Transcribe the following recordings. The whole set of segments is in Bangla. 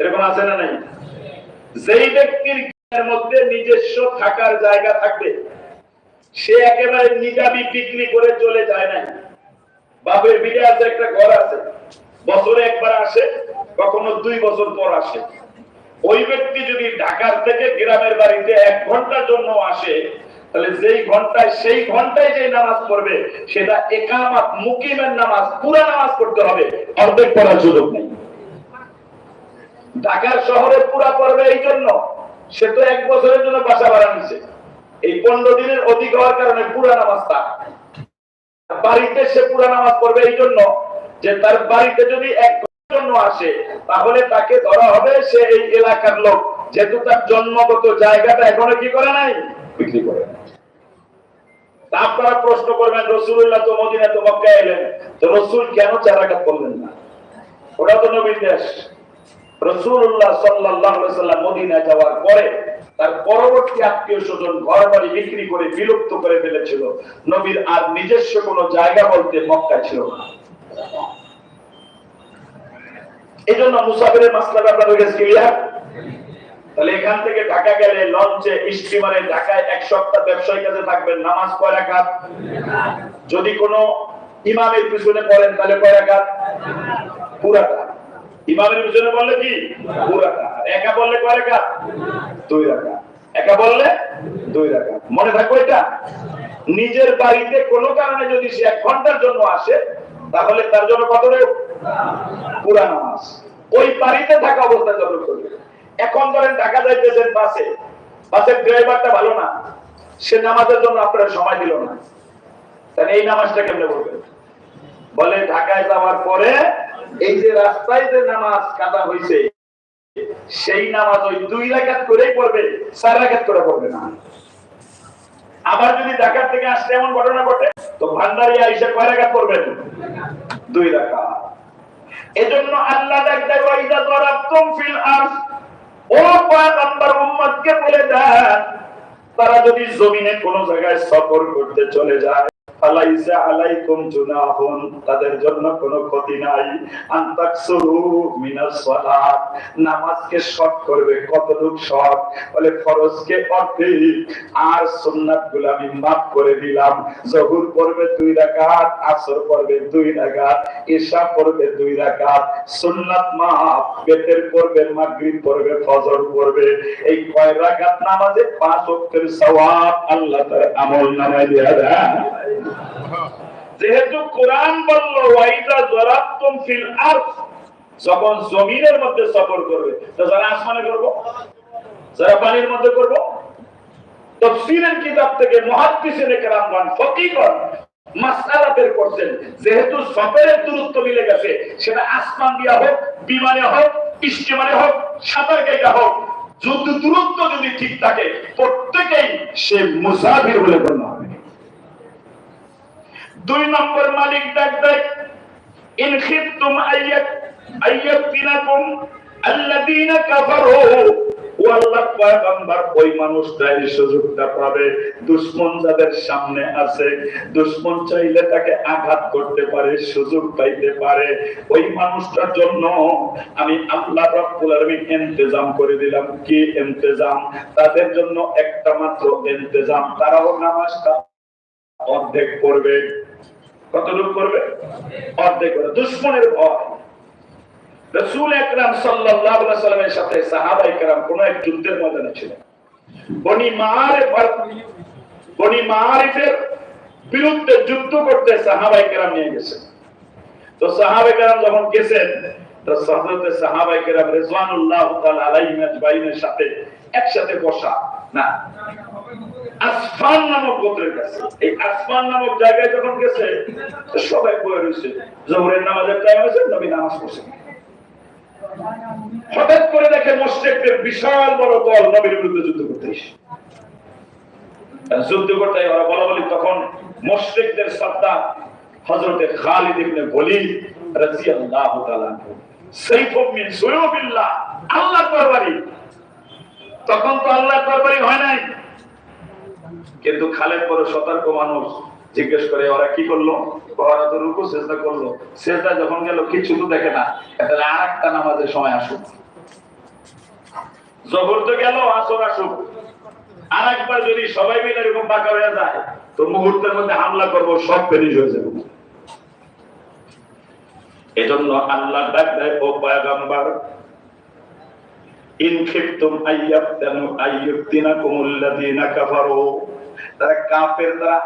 এরকম আছে না নাই? যেই ব্যক্তির মধ্যে নিজস্ব থাকার জায়গা থাকবে, সে একেবারে নিজামি বিক্রি করে চলে যায় না বাপের একটা ঘর আছে। বছরে একবার আসে, কখনো দুই বছর পর আসে। ওই ব্যক্তি যদি ঢাকার থেকে গ্রামের বাড়িতে এক ঘণ্টার জন্য আসে, তাহলে যেই ঘন্টায়, সেই ঘন্টায় যে নামাজ পড়বে, সেটা একামাত মুকিমের নামাজ, পুরা নামাজ পড়তে হবে। অর্ধেক পড়ার সুযোগ নেই। ঢাকার শহরে পুরা পড়বে এই জন্য। সে তো এক বছরের জন্য বাসা ভাড়া নিছে। এই পনেরো দিনের অধিক হওয়ার কারণে পুরা নামাজ তার। বাড়িতে সে পুরা নামাজ পড়বে এই জন্য যে তার বাড়িতে যদি এক জন্য আসে, তাহলে তাকে ধরা হবে সে এই এলাকার লোক। যেহেতু তার জন্মগত জায়গাটা এখনও কি করে নাই? বিক্রি করে। আপনারা প্রশ্ন করবেন রসুল্লাহ তো মদিনা তো মক্কা এলেন। তো রসুল কেন চারাঘাত করলেন না? ওটা তো নবীর দেশ। রসুল্লাহ সাল্লাহ মদিনা যাওয়ার পরে তার পরবর্তী আত্মীয় স্বজন ঘর বাড়ি বিক্রি করে বিলুপ্ত করে ফেলেছিল। নবীর আর নিজস্ব কোনো জায়গা বলতে মক্কা ছিল না। এই জন্য মুসাফিরের তাহলে এখান থেকে ঢাকা গেলে লঞ্চে স্টিমারে ঢাকায় এক সপ্তাহ ব্যবসায়ী কাছে থাকবেন, নামাজ কয় যদি কোনো ইমামের পিছনে পড়েন, তাহলে ইমামের পিছনে বললে কি? একা বললে কয় রাখাত দুই রাখা একা বললে দুই রাখা মনে থাকবে এটা? নিজের বাড়িতে কোনো কারণে যদি সে এক ঘণ্টার জন্য আসে, তাহলে তার জন্য কত পুরা নামাজ। ওই বাড়িতে থাকা অবস্থায় যত করবে। এখন ধরেন ঢাকা যাইতেছেন বাসে। বাসের ড্রাইভারটা ভালো না। সে নামাজের জন্য আপনার সময় দিল না। তাহলে এই নামাজটা কেমনে বলবেন? বলে, ঢাকায় যাওয়ার পরে এই যে রাস্তায় যে নামাজ কাটা হয়েছে সেই নামাজ ওই দুই রাকাত করেই পড়বে, চার রাকাত করে পড়বে না। আবার যদি ঢাকার থেকে আসলে এমন ঘটনা ঘটে, তো ভান্ডারি আইসা কয় রাকাত পড়বেন? দুই রাকাত। এজন্য আল্লাহ ডাকতে ওয়াইদা দরাবতুম ফিল আরদ। ও পয়গম্বর উম্মতকে বলে দেন, তারা যদি জমিনে কোন জায়গায় সফর করতে চলে যায় তাদের জন্য কোনো ক্ষতি নাই। নামাজকে শর্ট করবে কতটুক শর্ট? বলে, ফরজকে অর্ধেক। আর সুন্নাতগুলো আমি মাফ করে দিলাম। জহুর পড়বে দুই রাকাত, আসর পড়বে দুই রাকাত, ঈশা পড়বে দুই রাকাত। সুন্নাত মাফ, বেতের পড়বে, মাগরিব পড়বে, ফজর পড়বে। এই কয় রাকাত নামাজে পাঁচ ওয়াক্তের সওয়াব আল্লাহ তার আমল নামায় দিয়া দেয় যেহেতু কোরআন বলল ওয়াইদা জরাবতুম ফিল আরদ যখন জমিনের মধ্যে সফর করবে, তো যারা আসমানে করব? যারা পানির মধ্যে করব? তফসিরের কিতাব থেকে মুহাদ্দিসিনে কেরামগণ ফকিহগণ মাসআলা করছেন। যেহেতু সফরের দূরত্ব মিলে গেছে, সেটা আসমান দিয়া হোক, বিমানে হোক স্টিমারে হোক, সাঁতার কাইটা হোক, যুদ্ধ দূরত্ব যদি ঠিক থাকে, প্রত্যেকেই সে মুসাফির বলে গণ্য। দুই নম্বর মালিক সুযোগটা পাবে, দুশমন যাদের সামনে আছে, দুশমন চাইলে তাকে আঘাত করতে পারে, সুযোগ পাইতে পারে। ওই মানুষটার জন্য আমি আল্লাহ ইন্তজাম করে দিলাম। কি ইন্তজাম? তাদের জন্য একটা মাত্র ইন্তজাম। তারাও নামাজটা অর্ধেক পড়বে কতটুকু করবে? অর্ধেক করে দুশ্মনের ভয়। রসুল একরাম সাল্লামের সাথে সাহাবায়ে কেরাম কোন এক যুদ্ধের ময়দানে বনি বনি মারিফের বিরুদ্ধে যুদ্ধ করতে সাহাবায়ে কেরাম নিয়ে গেছেন তো সাহাবায়ে কেরাম যখন গেছেন, তো হযরতে সাহাবায়ে কেরাম রিজওয়ানুল্লাহ তাআলা আলাইহিম আজমাইনের সাথে একসাথে বসা, না। আসফান নামক গোত্রের কাছে। এই আসফান নামক জায়গায় যখন গেছে সবাই বয়ে রয়েছে। জোহরের নামাজের টাইম হয়েছে, নবী নামাজ পড়ছেন হঠাৎ করে দেখে মোশেকদের বিশাল বড় দল নবীর বিরুদ্ধে যুদ্ধ করতে যুদ্ধ করতে ওরা বলা বলি, তখন মোশেকদের সত্তা হজরতে খালিদ ইবনে ওয়ালিদ রাদিয়াল্লাহু তাআলা সাইফুম মিন সুয়ুবিল্লাহ আল্লাহ তরবারি তখন তো আল্লাহ তরবারি হয় নাই। কিন্তু খালেদ বড় সতর্ক মানুষ। জিজ্ঞেস করে, ওরা কি করল? রুকু চেষ্টা করল। চেষ্টা যখন গেল, কিছু তো দেখে না। তাহলে আর একটা নামাজের সময় আসুক। জহর তো গেল, আসর আসুক। আর একবার যদি সবাই মিলে এরকম বাঁকা হয়ে যায়, তো মুহূর্তের মধ্যে হামলা করব, সব ফেরিস হয়ে যাবে। এজন্য আল্লাহ ডাক দেয় ও পয়গম্বর ইন খিফতুম আইয়াবতানু কাফারু। তারা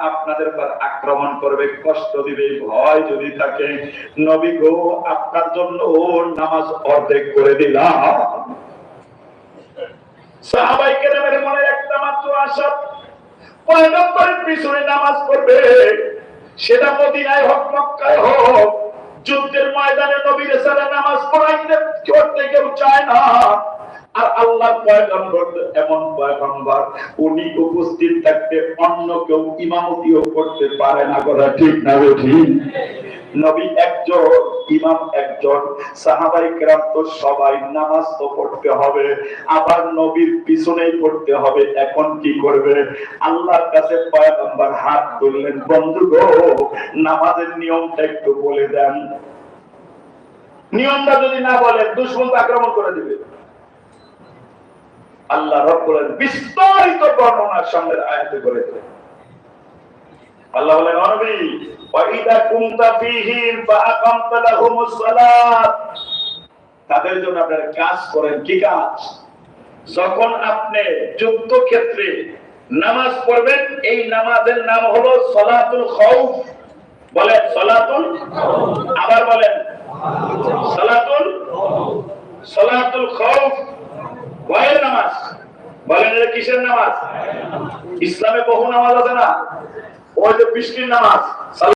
আপনাদের উপর আক্রমণ করবে, কষ্ট দিবে, ভয় যদি থাকে। নবী গো, আপনার জন্য নামাজ অর্ধেক করে দিলাম। সাহাবাই কেরামের মনে একটা মাত্র আশা, পয়গম্বরের পিছনে নামাজ পড়বে। সেটা মদিনায় হোক, মক্কায় হোক, যুদ্ধের ময়দানে নবীর সাথে নামাজ পড়াইতে কেউ চায় না। আর আল্লাহ পয়গম্বর এমন পয়গম্বর, উনি উপস্থিত থাকতে অন্য কেউ ইমামতিও করতে পারে না কথা ঠিক না ঠিক? নবী একজন, ইমাম একজন, সাহাবাই কেরাম তো সবাই নামাজ তো পড়তে হবে, আবার নবীর পিছনেই পড়তে হবে, এখন কি করবে? আল্লাহর কাছে পয়গম্বর হাত তুললেন, বন্ধু গো, নামাজের নিয়মটা একটু বলে দেন। নিয়মটা যদি না বলেন দুশ্মন আক্রমণ করে দিবে। আল্লাহ রব্বুল আলামিন বিস্তারিত বর্ণনার সঙ্গে আয়াতে করে আল্লাহ বলেন ওয়াইদা কুনতা ফাআকামতা লাহুমুস সালাত তাদের জন্য আপনারা কাজ করেন কি কাজ? যখন আপনি যুদ্ধ ক্ষেত্রে নামাজ পড়বেন, এই নামাজের নাম হলো সলাতুল খাউফ বলেন, সলাতুল আবার বলেন সলাতুল সলাতুল খাউফ ভয়ের নামাজ বলেন এটা কিসের নামাজ ইসলামে বহু নামাজ আছে না? ওই যে বৃষ্টির নামাজ।